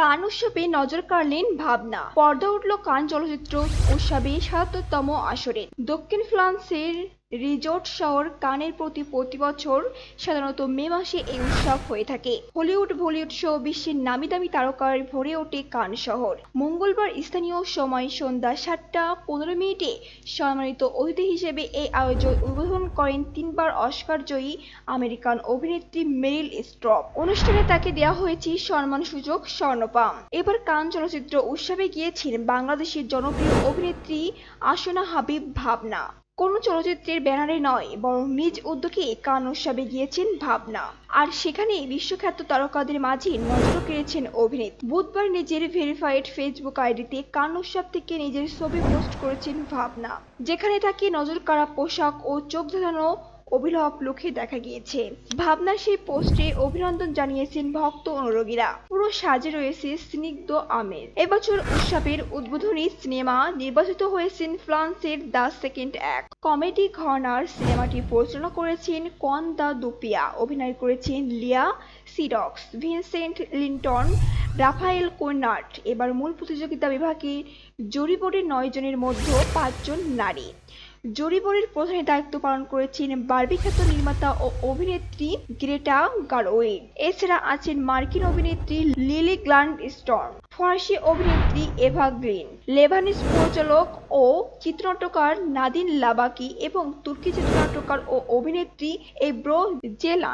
কান উৎসবে নজর কাড়লেন ভাবনা। পর্দা উঠল কান চলচ্চিত্র উৎসবে সাতাত্তরতম আসরে। দক্ষিণ ফ্রান্সের রিজোর্ট শহর কানের প্রতি প্রতি বছর সাধারণত মে মাসে এই উৎসব হয়ে থাকে। হলিউড, বলিউড সহ বিশ্বের নামি দামি তারকার ভরে ওঠে কান শহর। মঙ্গলবার স্থানীয় সময় সন্ধ্যা সাতটা পনেরো মিনিটে সম্মানিত অতিথি হিসেবে এই আয়োজন উদ্বোধন করেন তিনবার অস্কার জয়ী আমেরিকান অভিনেত্রী মেরিল স্ট্রপ। অনুষ্ঠানে তাকে দেওয়া হয়েছে সম্মান সম্মানসূচক স্বর্ণপাম। এবার কান চলচ্চিত্র উৎসবে গিয়েছেন বাংলাদেশের জনপ্রিয় অভিনেত্রী আসনা হাবিব ভাবনা। কোনো চলচ্চিত্রের ব্যানারে নয়, বরং নিজ উদ্যোগে কান উৎসবে গিয়েছেন ভাবনা। আর সেখানে বিশ্বখ্যাত তারকাদের মাঝে নজর কেড়েছেন অভিনেত্রী বুধবার নিজের ভেরিফাইড ফেসবুক আইডিতে কান উৎসব থেকে নিজের ছবি পোস্ট করেছেন ভাবনা। যেখানে তাকে নজর কাড়া পোশাক ও চোখ ধাঁধানো অভিনব লুকে দেখা গিয়েছে। ভাবনার সেই পোস্টে অভিনন্দন জানিয়েছেন ভক্ত অনুরোগীরা। পুরো সাজে রয়েছে স্নিগ্ধ আমের এবছর উৎসবের উদ্বোধনী সিনেমা নির্বাচিত হয়েছেন ফ্রান্সের দ্য সেকেন্ড অ্যাক্ট। কমেডি ঘরনার সিনেমাটি পরিচালনা করেছেন কন দা দুপিয়া। অভিনয় করেছেন Lea Seydoux, Vincent Lindon, Raphael Quenard. এবার মূল প্রতিযোগিতা বিভাগে জুরি বোর্ডের নয় জনের মধ্যে পাঁচজন নারী। জুরি বোর্ডের প্রধানের দায়িত্ব পালন করেছেন বার্বি খ্যাত নির্মাতা ও অভিনেত্রী গ্রেটা গারওয়ে। এছাড়া আছেন মার্কিন অভিনেত্রী লিলি গ্ল্যান্ড স্টর্ম ফরাসি অভিনেত্রী এভা গ্রিন লেবানিস পরিচালক ও চিত্রনাট্যকার নাদিন লাবাকি এবং তুর্কি চিত্রনাট্যকার ও অভিনেত্রী এব্রো জেলান।